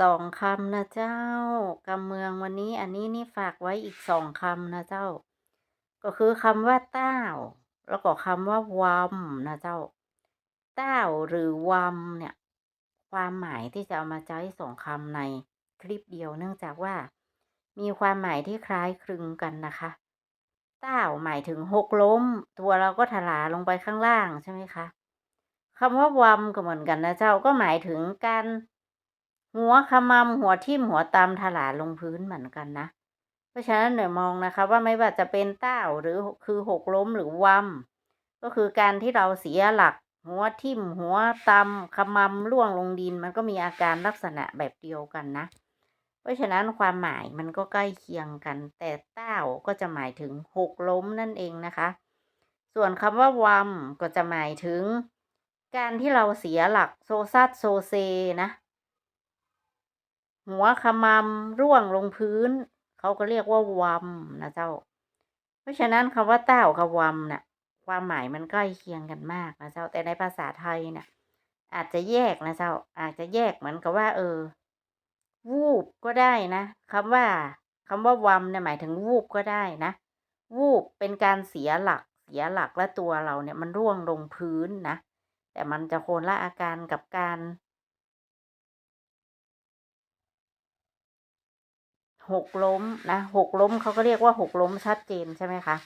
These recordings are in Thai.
สองคำนะเจ้ากำเมืองวันนี้อันนี้นี่ฝากไว้อีกสองคำนะเจ้า ก็คือคำว่าเต้า แล้วก็คำว่าวำนะเจ้า เต้าหรือวำเนี่ย ความหมายที่จะเอามาใช้สองคำในคลิปเดียวเนื่องจากว่า มีความหมายที่คล้ายคลึงกันนะคะ เต้าหมายถึงหกล้ม ตัวเราก็ถลาลงไปข้างล่างใช่ไหมคะคำว่าวำก็เหมือนกันนะเจ้าก็หมายถึงการ หัวขมำหัวทิ่มหัวตำถลาลงพื้นเหมือนกันนะ เพราะฉะนั้นเดี๋ยมองนะคะว่าไม่ว่าจะเป็นเต้าหรือคือหกล้มหรือวำก็คือการที่เราเสียหลัก หัวทิ่มหัวตำขมำล่วงลงดิน มันก็มีอาการลักษณะแบบเดียวกันนะ เพราะฉะนั้นความหมายมันก็ใกล้เคียงกัน แต่เต้าก็จะหมายถึงหกล้มนั่นเองนะคะ ส่วนคำว่าวำก็จะหมายถึง การที่เราเสียหลักโซซัดโซเซนะ หัวขมำร่วงลงพื้น เขาก็เรียกว่าวำนะเจ้า เพราะฉะนั้นคำว่าเต้ากับวำเนี่ยความหมายมันใกล้เคียงกันมากนะเจ้า แต่ในภาษาไทยเนี่ยอาจจะแยกนะเจ้า อาจจะแยกเหมือนกับว่า เออ วูบก็ได้นะคำว่าคำว่าวำเนี่ยหมายถึงวูบก็ได้นะ วูบเป็นการเสียหลัก เสียหลักและตัวเราเนี่ยมันร่วงลงพื้นนะ แต่มันจะโคนละอาการกับการ หกล้มนะหกล้มเขาก็เรียกว่าหกล้มชัดเจนใช่ไหมคะ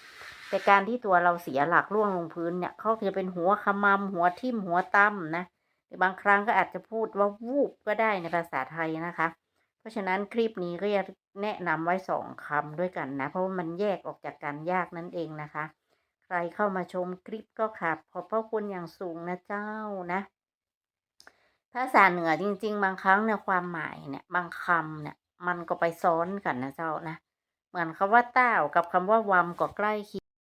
แต่การที่ตัวเราเสียหลักร่วงลงพื้นเนี่ยเขาจะเป็นหัวขมำหัวทิ่มหัวตั้มนะหรือบางครั้งก็อาจจะพูดว่าวูบก็ได้ในภาษาไทยนะคะ เพราะฉะนั้นคลิปนี้ก็จะแนะนำไว้สองคำด้วยกันนะ เพราะว่ามันแยกออกจากกันยากนั่นเองนะคะ ใครเข้ามาชมคลิปก็ขับขอบพระคุณอย่างสูงนะเจ้านะภาษาเหนือจริง ๆ บางครั้งเนี่ยความหมายเนี่ยบางคำเนี่ย มันก็ไปซ้อนกันนะเจ้านะ เหมือนคำว่าเต้ากับคำว่าวำก็ใกล้เคียง